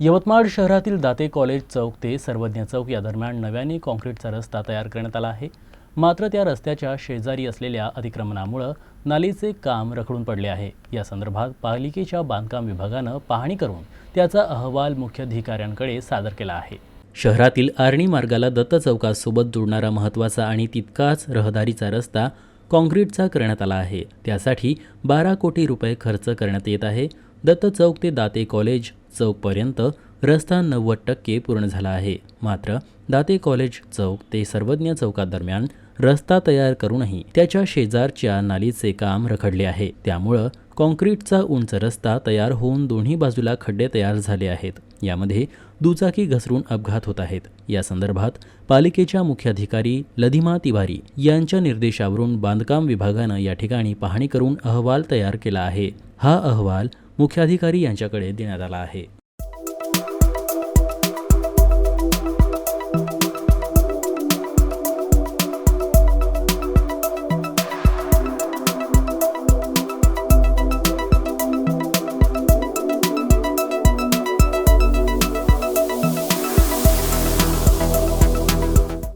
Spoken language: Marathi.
यवतमाळ शहरातील दाते कॉलेज चौक ते सर्वज्ञ चौक या दरम्यान नव्याने कॉन्क्रीटचा रस्ता तयार करण्यात आला आहे. मात्र त्या रस्त्याच्या शेजारी असलेल्या अतिक्रमणामुळं नालीचे काम रखडून पडले आहे. या संदर्भात पालिकेच्या बांधकाम विभागानं पाहणी करून त्याचा अहवाल मुख्याधिकाऱ्यांकडे सादर केला आहे. शहरातील आर्णी मार्गाला दत्त चौकासोबत जोडणारा महत्त्वाचा आणि तितकाच रहदारीचा रस्ता काँक्रीटचा करण्यात आला आहे. त्यासाठी बारा कोटी रुपये खर्च करण्यात येत आहे. दत्त चौक ते दाते कॉलेज चौकपर्यंत रस्ता नव्वद टक्के पूर्ण झाला आहे. मात्र दाते कॉलेज चौक ते सर्वज्ञ चौकादरम्यान रस्ता तयार करूनही त्याच्या शेजारच्या नालीचे काम रखडले आहे. त्यामुळं काँक्रीटचा उंच रस्ता तयार होऊन दोन्ही बाजूला खड्डे तयार झाले आहेत. यामध्ये दुचाकी घसरून अपघात होत आहेत. या संदर्भात पालिकेच्या मुख्याधिकारी लधिमा तिवारी यांच्या निर्देशावरून बांधकाम विभागानं या ठिकाणी पाहणी करून अहवाल तयार केला आहे. हा अहवाल मुख्याधिकारी यांच्याकडे देण्यात आला आहे.